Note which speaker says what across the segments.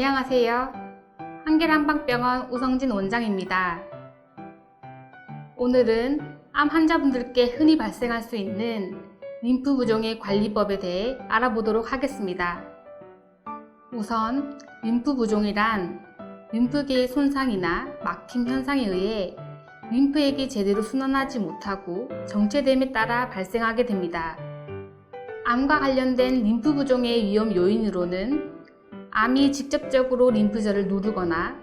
Speaker 1: 안녕하세요. 한길한방병원 우성진 원장입니다. 오늘은 암 환자분들께 흔히 발생할 수 있는 림프 부종의 관리법에 대해 알아보도록 하겠습니다. 우선 림프 부종이란 림프계의 손상이나 막힘 현상에 의해 림프액이 제대로 순환하지 못하고 정체됨에 따라 발생하게 됩니다. 암과 관련된 림프 부종의 위험 요인으로는 암이 직접적으로 림프절을 누르거나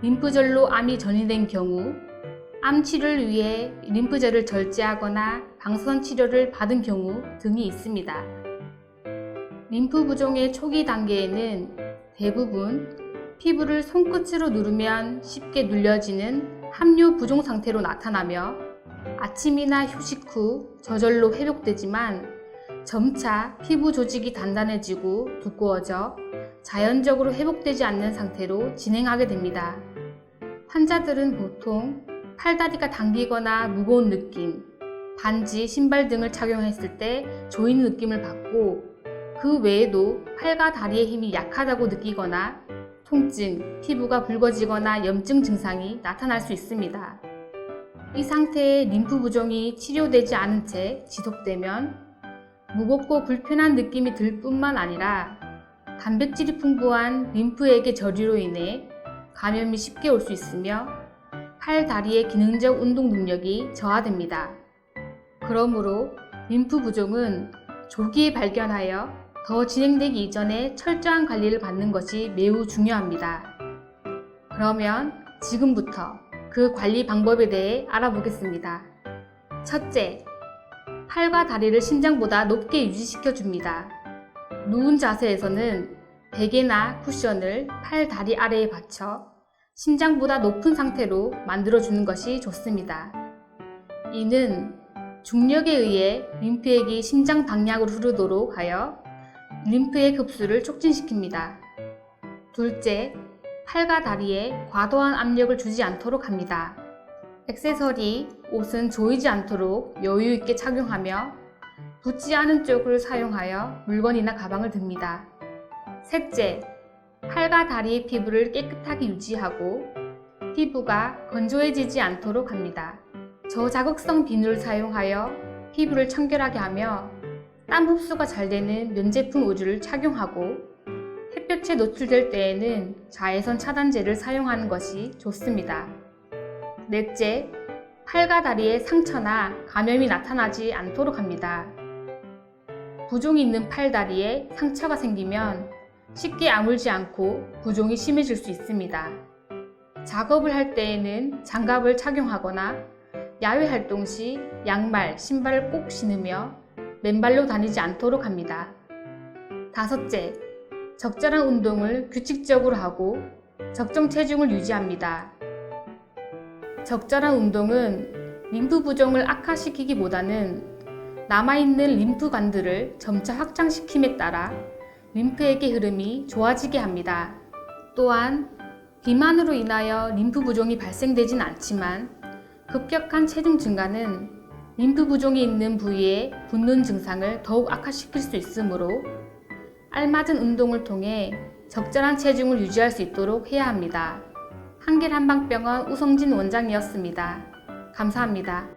Speaker 1: 림프절로 암이 전이된 경우 암 치료를 위해 림프절을 절제하거나 방사선 치료를 받은 경우 등이 있습니다. 림프 부종의 초기 단계에는 대부분 피부를 손끝으로 누르면 쉽게 눌려지는 함유 부종 상태로 나타나며 아침이나 휴식 후 저절로 회복되지만 점차 피부 조직이 단단해지고 두꺼워져 자연적으로 회복되지 않는 상태로 진행하게 됩니다. 환자들은 보통 팔다리가 당기거나 무거운 느낌, 반지, 신발 등을 착용했을 때 조이는 느낌을 받고 그 외에도 팔과 다리의 힘이 약하다고 느끼거나 통증, 피부가 붉어지거나 염증 증상이 나타날 수 있습니다. 이 상태의 림프 부종이 치료되지 않은 채 지속되면 무겁고 불편한 느낌이 들 뿐만 아니라 단백질이 풍부한 림프액의 저리로 인해 감염이 쉽게 올 수 있으며 팔, 다리의 기능적 운동 능력이 저하됩니다. 그러므로 림프 부종은 조기에 발견하여 더 진행되기 이전에 철저한 관리를 받는 것이 매우 중요합니다. 그러면 지금부터 그 관리 방법에 대해 알아보겠습니다. 첫째, 팔과 다리를 심장보다 높게 유지시켜 줍니다. 누운 자세에서는 베개나 쿠션을 팔, 다리 아래에 받쳐 심장보다 높은 상태로 만들어주는 것이 좋습니다. 이는 중력에 의해 림프액이 심장 방향으로 흐르도록 하여 림프액 흡수를 촉진시킵니다. 둘째, 팔과 다리에 과도한 압력을 주지 않도록 합니다. 액세서리, 옷은 조이지 않도록 여유 있게 착용하며 붙지 않은 쪽을 사용하여 물건이나 가방을 듭니다. 셋째, 팔과 다리의 피부를 깨끗하게 유지하고 피부가 건조해지지 않도록 합니다. 저자극성 비누를 사용하여 피부를 청결하게 하며 땀 흡수가 잘 되는 면제품 의류를 착용하고 햇볕에 노출될 때에는 자외선 차단제를 사용하는 것이 좋습니다. 넷째, 팔과 다리에 상처나 감염이 나타나지 않도록 합니다. 부종이 있는 팔, 다리에 상처가 생기면 쉽게 아물지 않고 부종이 심해질 수 있습니다. 작업을 할 때에는 장갑을 착용하거나 야외 활동 시 양말, 신발을 꼭 신으며 맨발로 다니지 않도록 합니다. 다섯째, 적절한 운동을 규칙적으로 하고 적정 체중을 유지합니다. 적절한 운동은 림프 부종을 악화시키기보다는 남아있는 림프관들을 점차 확장시킴에 따라 림프액의 흐름이 좋아지게 합니다. 또한 비만으로 인하여 림프 부종이 발생되진 않지만 급격한 체중 증가는 림프 부종이 있는 부위에 붓는 증상을 더욱 악화시킬 수 있으므로 알맞은 운동을 통해 적절한 체중을 유지할 수 있도록 해야 합니다. 한길 한방병원 우성진 원장이었습니다. 감사합니다.